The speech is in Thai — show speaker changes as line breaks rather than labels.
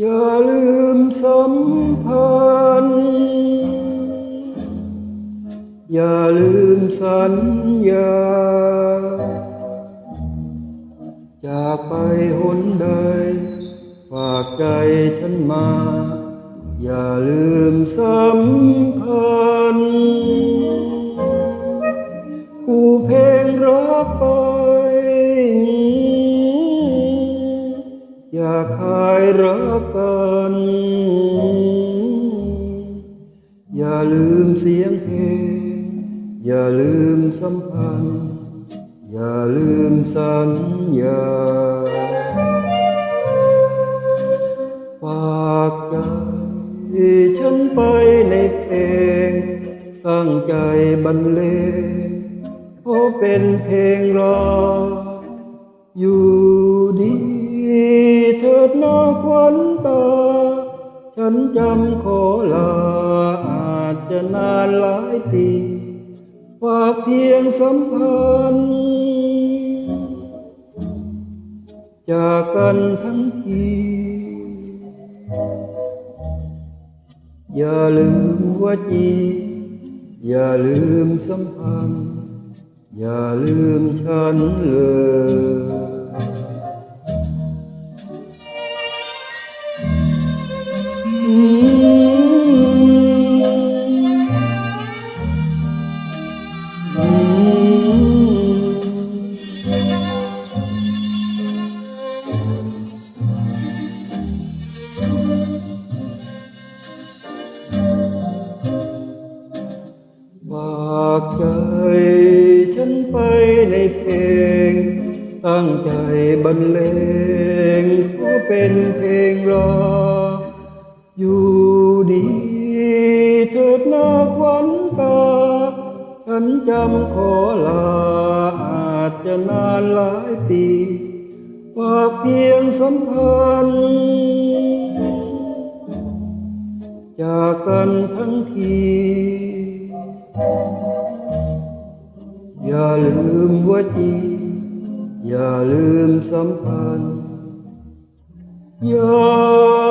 อย่าลืมสัมพันธ์อย่าลืมสัญญา จากไปหนใด ฝากใจฉันมา อย่าลืมสัมพันธ์กูเพลงรักไปายรักกัน อย่าลืมเสียงเพลง อย่าลืมสัมพันธ์ อย่าลืมสัญญาฝากใจฉันไปในเพลง ตั้งใจบรรเลงเพราะเป็นเพลงรออยู่ดี นตา ฉันจำขอลาอาจจะนานหลายปีฝากเพียงสัมพันธ์จากกันทั้งทีอย่าลืมว่าจีอย่าลืมสัมพันธ์อย่าลืมฉันเลย ตั้งใจบรรเลงเพราะเป็นเพลงรอ อยู่ดีเถิดนาควันตา ฉันจำขอลาอาจจะนานหลายปีฝากเพียงสัมพันธ์จากกันทั้งทีอย่าลืมว่าจี อย่าลืมสัมพันธ์อย่า